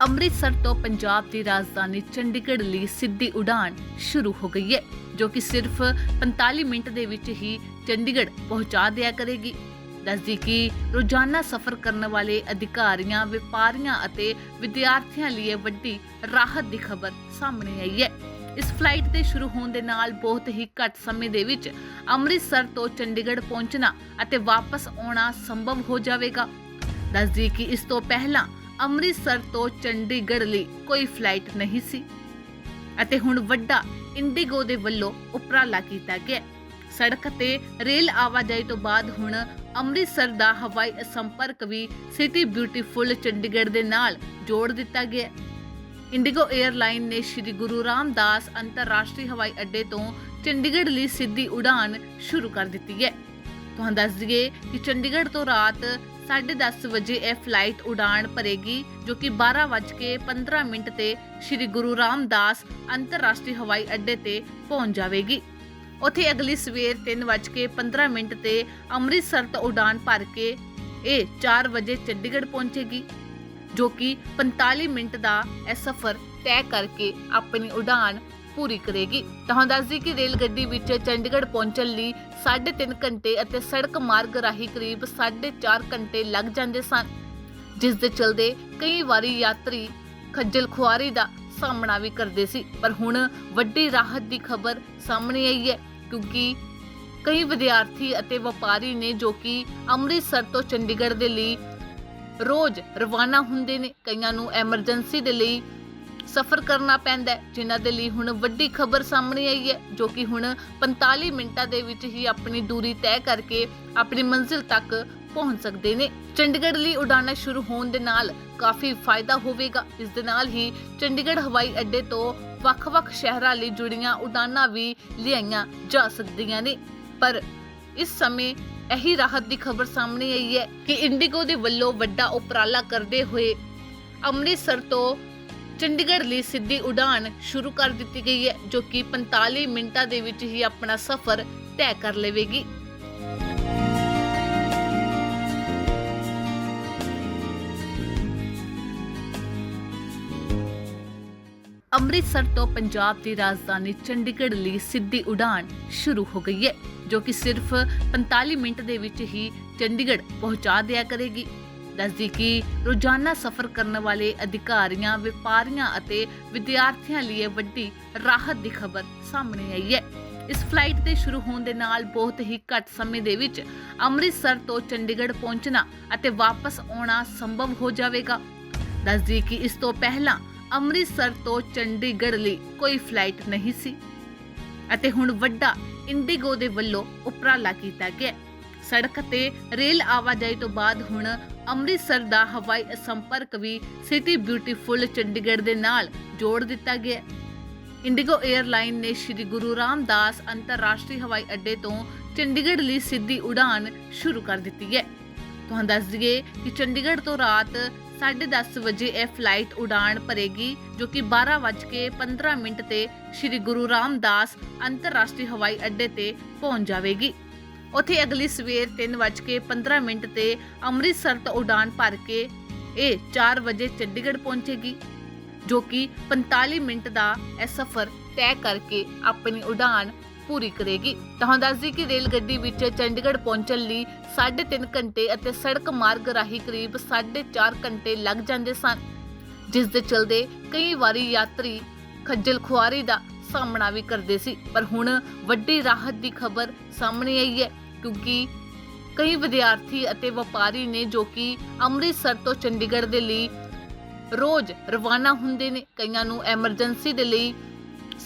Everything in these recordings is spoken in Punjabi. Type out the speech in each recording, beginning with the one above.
ਅੰਮ੍ਰਿਤਸਰ ਤੋਂ ਪੰਜਾਬ ਦੀ ਰਾਜਧਾਨੀ ਚੰਡੀਗੜ੍ਹ ਲਈ ਸਿੱਧੀ ਉਡਾਨ ਸ਼ੁਰੂ ਹੋ ਗਈ ਹੈ, ਜੋ ਕਿ ਸਿਰਫ 45 ਮਿੰਟ ਦੇ ਵਿੱਚ ਹੀ ਚੰਡੀਗੜ੍ਹ ਪਹੁੰਚਾ ਦਿਆ ਕਰੇਗੀ। ਦੱਸਦੀ ਕਿ ਰੋਜ਼ਾਨਾ ਸਫ਼ਰ ਕਰਨ ਵਾਲੇ ਅਧਿਕਾਰੀਆਂ, ਵਪਾਰੀਆਂ ਅਤੇ ਵਿਦਿਆਰਥੀਆਂ ਲਈ ਵੱਡੀ ਰਾਹਤ ਦੀ ਖਬਰ ਸਾਹਮਣੇ ਆਈ ਹੈ। ਇਸ ਫਲਾਈਟ ਦੇ ਸ਼ੁਰੂ ਹੋਣ ਦੇ ਨਾਲ ਬਹੁਤ ਹੀ ਘੱਟ ਸਮੇਂ ਦੇ ਵਿੱਚ ਅੰਮ੍ਰਿਤਸਰ ਤੋਂ ਚੰਡੀਗੜ੍ਹ ਪਹੁੰਚਣਾ ਅਤੇ ਵਾਪਸ ਆਉਣਾ ਸੰਭਵ ਹੋ ਜਾਵੇਗਾ। ਦੱਸਦੀ ਕਿ ਇਸ ਤੋਂ ਪਹਿਲਾਂ ਅੰਮ੍ਰਿਤਸਰ ਤੋਂ ਚੰਡੀਗੜ੍ਹ ਲਈ ਕੋਈ ਫਲਾਈਟ ਨਹੀਂ ਸੀ। ਅਤੇ ਹੁਣ ਵੱਡਾ ਇੰਡੀਗੋ ਦੇ ਵੱਲੋਂ ਉਪਰਾਲਾ ਕੀਤਾ ਗਿਆ। ਸੜਕ ਤੇ ਰੇਲ ਆਵਾਜਾਈ ਤੋਂ ਬਾਅਦ ਹੁਣ ਅੰਮ੍ਰਿਤਸਰ ਦਾ ਹਵਾਈ ਸੰਪਰਕ ਵੀ ਸਿਟੀ ਬਿਊਟੀਫੁਲ ਚੰਡੀਗੜ੍ਹ ਦੇ ਨਾਲ ਜੋੜ ਦਿੱਤਾ ਗਿਆ। ਇੰਡੀਗੋ 에ਅਰਲਾਈਨ ਨੇ ਸ਼੍ਰੀ ਗੁਰੂ ਰਾਮਦਾਸ ਅੰਤਰਰਾਸ਼ਟਰੀ ਹਵਾਈ ਅੱਡੇ ਤੋਂ ਚੰਡੀਗੜ੍ਹ ਲਈ ਸਿੱਧੀ ਉਡਾਨ ਸ਼ੁਰੂ ਕਰ ਦਿੱਤੀ ਹੈ। ਤੁਹਾਨੂੰ ਦੱਸ ਦਈਏ ਕਿ ਚੰਡੀਗੜ੍ਹ ਤੋਂ ਰਾਤ 10:30 ਵਜੇ ਇਹ ਫਲਾਈਟ ਉਡਾਣ ਭਰੇਗੀ, ਜੋ ਕਿ 12:15 ਮਿੰਟ ਤੇ ਸ਼੍ਰੀ ਗੁਰੂ ਰਾਮਦਾਸ ਅੰਤਰਰਾਸ਼ਟਰੀ ਹਵਾਈ ਅੱਡੇ ਤੇ ਪਹੁੰਚ ਜਾਵੇਗੀ। ਉੱਥੇ ਅਗਲੀ ਸਵੇਰ 3:15 ਮਿੰਟ ਤੇ ਅੰਮ੍ਰਿਤਸਰ ਤੋਂ ਉਡਾਣ ਭਰ ਕੇ ਇਹ 4 ਵਜੇ ਚੰਡੀਗੜ੍ਹ ਪਹੁੰਚੇਗੀ, ਜੋ ਕਿ 45 ਮਿੰਟ ਦਾ ਇਹ ਸਫ਼ਰ ਤੈਅ ਕਰਕੇ ਆਪਣੀ ਉਡਾਨ ਪੂਰੀ ਕਰੇਗੀ। ਤਾਂ ਦੱਸਦੀ ਕਿ ਰੇਲ ਗੱਡੀ ਵਿੱਚ ਚੰਡੀਗੜ੍ਹ ਪਹੁੰਚਣ ਲਈ 3.5 ਘੰਟੇ ਅਤੇ ਸੜਕ ਮਾਰਗ ਰਾਹੀਂ ਕਰੀਬ 4.5 ਘੰਟੇ ਲੱਗ ਜਾਂਦੇ ਸਨ, ਜਿਸ ਦੇ ਚਲਦੇ ਕਈ ਵਾਰੀ ਯਾਤਰੀ ਖੱਜਲ ਖੁਆਰੀ ਦਾ ਸਾਹਮਣਾ ਵੀ ਕਰਦੇ ਸੀ। ਪਰ ਹੁਣ ਵੱਡੀ ਰਾਹਤ ਦੀ ਖਬਰ ਸਾਹਮਣੇ ਆਈ ਹੈ, ਕਿਉਂਕਿ ਕਈ ਵਿਦਿਆਰਥੀ ਅਤੇ ਵਪਾਰੀ ਨੇ ਜੋ ਕਿ ਅੰਮ੍ਰਿਤਸਰ ਤੋਂ ਚੰਡੀਗੜ੍ਹ ਦੇ ਲਈ ਰੋਜ਼ ਰਵਾਨਾ ਹੁੰਦੇ ਨੇ, ਕਈਆਂ ਨੂੰ ਐਮਰਜੈਂਸੀ ਦੇ ਲਈ ਸਫ਼ਰ ਕਰਨਾ ਪੈਂਦਾ ਹੈ, ਜਿਨ੍ਹਾਂ ਦੇ ਲਈ ਹੁਣ ਵੱਡੀ ਖਬਰ ਸਾਹਮਣੇ ਆਈ ਹੈ, ਜੋ ਕਿ ਹੁਣ 45 ਮਿੰਟਾਂ ਦੇ ਵਿੱਚ ਹੀ ਆਪਣੀ ਦੂਰੀ ਤੈਅ ਕਰਕੇ ਆਪਣੀ ਮੰਜ਼ਿਲ ਤੱਕ ਪਹੁੰਚ ਸਕਦੇ ਨੇ। ਚੰਡੀਗੜ੍ਹ ਲਈ ਉਡਾਨਾਂ ਸ਼ੁਰੂ ਹੋਣ ਦੇ ਨਾਲ ਕਾਫੀ ਫਾਇਦਾ ਹੋਵੇਗਾ। ਇਸ ਦੇ ਨਾਲ ਹੀ ਚੰਡੀਗੜ੍ਹ ਹਵਾਈ ਅੱਡੇ ਤੋਂ ਵੱਖ-ਵੱਖ ਸ਼ਹਿਰਾਂ ਲਈ ਜੁੜੀਆਂ ਉਡਾਨਾਂ ਵੀ ਲਿਆਈਆਂ ਜਾ ਸਕਦੀਆਂ ਨੇ। ਪਰ ਇਸ ਸਮੇਂ ਇਹੀ ਰਾਹਤ ਦੀ ਖਬਰ ਸਾਹਮਣੇ ਆਈ ਹੈ ਕਿ ਇੰਡੀਗੋ ਦੇ ਵੱਲੋਂ ਵੱਡਾ ਉਪਰਾਲਾ ਕਰਦੇ ਹੋਏ ਅੰਮ੍ਰਿਤਸਰ ਤੋਂ ਚੰਡੀਗੜ੍ਹ ਲਈ ਸਿੱਧੀ ਉਡਾਨ ਸ਼ੁਰੂ ਕਰ ਦਿੱਤੀ ਗਈ ਹੈ, ਜੋ ਕਿ 45 ਮਿੰਟਾਂ ਦੇ ਵਿੱਚ ਹੀ ਆਪਣਾ ਸਫ਼ਰ ਤੈਅ ਕਰ ਲਵੇਗੀ। ਅੰਮ੍ਰਿਤਸਰ ਤੋਂ ਪੰਜਾਬ ਦੀ ਰਾਜਧਾਨੀ ਚੰਡੀਗੜ੍ਹ ਲਈ ਸਿੱਧੀ ਉਡਾਨ ਸ਼ੁਰੂ ਹੋ ਗਈ ਹੈ, ਜੋ ਕਿ ਸਿਰਫ 45 ਮਿੰਟ ਦੇ ਵਿੱਚ ਹੀ ਚੰਡੀਗੜ੍ਹ ਪਹੁੰਚਾ ਦਿਆ ਕਰੇਗੀ। ਦੱਸਦੀ ਕਿ ਰੋਜ਼ਾਨਾ ਸਫ਼ਰ ਕਰਨ ਵਾਲੇ ਅਧਿਕਾਰੀਆਂ, ਵਪਾਰੀਆਂ ਅਤੇ ਵਿਦਿਆਰਥੀਆਂ ਲਈ ਵੱਡੀ ਰਾਹਤ ਦੀ ਖਬਰ ਸਾਹਮਣੇ ਆਈ ਹੈ। ਇਸ ਫਲਾਈਟ ਦੇ ਸ਼ੁਰੂ ਹੋਣ ਦੇ ਨਾਲ ਬਹੁਤ ਹੀ ਘੱਟ ਸਮੇਂ ਦੇ ਵਿੱਚ ਅੰਮ੍ਰਿਤਸਰ ਤੋਂ ਚੰਡੀਗੜ੍ਹ ਪਹੁੰਚਣਾ ਅਤੇ ਵਾਪਸ ਆਉਣਾ ਸੰਭਵ ਹੋ ਜਾਵੇਗਾ। ਦੱਸਦੀ ਕਿ ਇਸ ਤੋਂ ਪਹਿਲਾਂ ਅੰਮ੍ਰਿਤਸਰ ਤੋਂ ਚੰਡੀਗੜ੍ਹ ਲਈ ਕੋਈ ਫਲਾਈਟ ਨਹੀਂ ਸੀ ਅਤੇ ਹੁਣ ਵੱਡਾ ਇੰਡੀਗੋ ਦੇ ਵੱਲੋਂ ਉਪਰਾਲਾ ਕੀਤਾ ਗਿਆ। ਸੜਕ ਤੇ ਰੇਲ ਆਵਾਜਾਈ ਤੋਂ ਬਾਅਦ ਹੁਣ ਅੰਮ੍ਰਿਤਸਰ ਦਾ ਹਵਾਈ ਸੰਪਰਕ ਵੀ ਸਿਟੀ ਬਿਊਟੀਫੁਲ ਚੰਡੀਗੜ੍ਹ ਦੇ ਨਾਲ ਜੋੜ ਦਿੱਤਾ ਗਿਆ ਇੰਡੀਗੋ 에ਅਰਲਾਈਨ ਨੇ ਸ਼੍ਰੀ ਗੁਰੂ ਰਾਮਦਾਸ ਅੰਤਰਰਾਸ਼ਟਰੀ ਹਵਾਈ ਅੱਡੇ ਤੋਂ ਚੰਡੀਗੜ੍ਹ ਲਈ ਸਿੱਧੀ ਉਡਾਨ ਸ਼ੁਰੂ ਕਰ ਦਿੱਤੀ ਹੈ। ਤੁਹਾਨੂੰ ਦੱਸ ਦਈਏ ਕਿ ਚੰਡੀਗੜ੍ਹ ਤੋਂ ਰਾਤ 10:30 ਵਜੇ ਇਹ ਫਲਾਈਟ ਉਡਾਨ ਭਰੇਗੀ, ਜੋ ਕਿ 12:15 ਮਿੰਟ ਤੇ ਸ਼੍ਰੀ ਗੁਰੂ ਰਾਮਦਾਸ ਅੰਤਰਰਾਸ਼ਟਰੀ ਹਵਾਈ ਅੱਡੇ ਤੇ ਪਹੁੰਚ ਜਾਵੇਗੀ। ਉੱਥੇ ਅਗਲੀ ਸਵੇਰ 3:15 ਮਿੰਟ ਤੇ ਅੰਮ੍ਰਿਤਸਰ ਤੋਂ ਉਡਾਨ ਭਰ ਕੇ ਇਹ 4 ਵਜੇ ਚੰਡੀਗੜ੍ਹ ਪਹੁੰਚੇਗੀ, ਜੋ ਕਿ 45 ਮਿੰਟ ਦਾ ਇਹ ਸਫ਼ਰ ਤੈਅ ਕਰਕੇ ਆਪਣੀ ਉਡਾਨ ਪੂਰੀ ਕਰੇਗੀ। ਤਾਂ ਦੱਸਦੀ ਕਿ ਰੇਲ ਗੱਡੀ ਵਿੱਚ ਚੰਡੀਗੜ੍ਹ ਪਹੁੰਚਣ ਲਈ 3.5 ਘੰਟੇ ਅਤੇ ਸੜਕ ਮਾਰਗ ਰਾਹੀਂ ਕਰੀਬ 4.5 ਘੰਟੇ ਲੱਗ ਜਾਂਦੇ ਸਨ, ਜਿਸ ਦੇ ਚਲਦੇ ਕਈ ਵਾਰੀ ਯਾਤਰੀ ਖੱਜਲ ਖੁਆਰੀ ਦਾ ਸਾਹਮਣਾ ਵੀ ਕਰਦੇ ਸੀ। ਪਰ ਹੁਣ ਵੱਡੀ ਰਾਹਤ ਦੀ ਖਬਰ ਸਾਹਮਣੇ ਆਈ ਹੈ। ਕਿਉਂਕਿ ਕਈ ਵਿਦਿਆਰਥੀ ਅਤੇ ਵਪਾਰੀ ਨੇ ਜੋ ਕਿ ਅੰਮ੍ਰਿਤਸਰ ਤੋਂ ਚੰਡੀਗੜ੍ਹ ਦੇ ਲਈ ਰੋਜ਼ ਰਵਾਨਾ ਹੁੰਦੇ ਨੇ, ਕਈਆਂ ਨੂੰ ਐਮਰਜੈਂਸੀ ਦੇ ਲਈ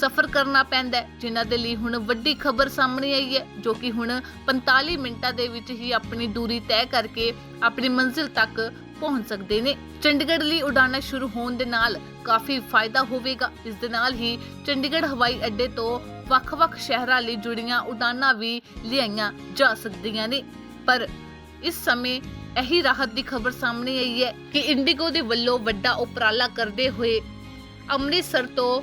ਸਫ਼ਰ ਕਰਨਾ ਪੈਂਦਾ ਜਿਨ੍ਹਾਂ ਦੇ ਲਈ ਹੁਣ ਵੱਡੀ ਖਬਰ ਸਾਹਮਣੇ ਆਈ ਹੈ, ਜੋ ਕਿ ਹੁਣ 45 ਮਿੰਟਾਂ ਦੇ ਵਿੱਚ ਹੀ ਆਪਣੀ ਦੂਰੀ ਤੈਅ ਕਰਕੇ ਆਪਣੀ ਮੰਜ਼ਿਲ ਤੱਕ ਪਹੁੰਚ ਸਕਦੇ ਨੇ। ਚੰਡੀਗੜ੍ਹ ਲਈ ਉਡਾਨਾਂ ਸ਼ੁਰੂ ਹੋਣ ਦੇ ਨਾਲ ਕਾਫੀ ਫਾਇਦਾ ਹੋਵੇਗਾ। ਇਸ ਦੇ ਨਾਲ ਹੀ ਚੰਡੀਗੜ੍ਹ ਹਵਾਈ ਅੱਡੇ ਤੋਂ ਵੱਖ-ਵੱਖ ਸ਼ਹਿਰਾਂ ਲਈ ਜੁੜੀਆਂ ਉਡਾਨਾਂ ਵੀ ਲਿਆਈਆਂ ਜਾ ਸਕਦੀਆਂ ਨੇ। ਪਰ ਇਸ ਸਮੇਂ ਇਹੀ ਰਾਹਤ ਦੀ ਖਬਰ ਸਾਹਮਣੇ ਆਈ ਹੈ ਕਿ ਇੰਡੀਗੋ ਦੇ ਵੱਲੋਂ ਵੱਡਾ ਉਪਰਾਲਾ ਕਰਦੇ ਹੋਏ ਅੰਮ੍ਰਿਤਸਰ ਤੋਂ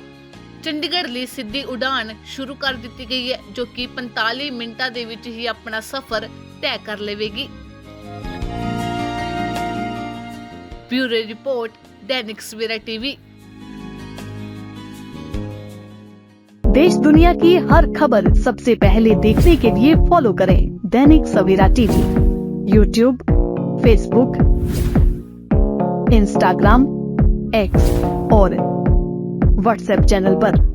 ਚੰਡੀਗੜ੍ਹ ਲਈ ਸਿੱਧੀ ਉਡਾਨ ਸ਼ੁਰੂ ਕਰ ਦਿੱਤੀ ਗਈ ਹੈ, ਜੋ ਕਿ 45 ਮਿੰਟਾਂ ਦੇ ਵਿੱਚ ਹੀ ਆਪਣਾ ਸਫ਼ਰ ਤੈਅ ਕਰ ਲਵੇਗੀ। ब्यूरो रिपोर्ट, दैनिक सवेरा टीवी देश दुनिया की हर खबर सबसे पहले देखने के लिए फॉलो करें Dainik Savera TV YouTube Facebook Instagram X और व्हाट्सएप चैनल पर।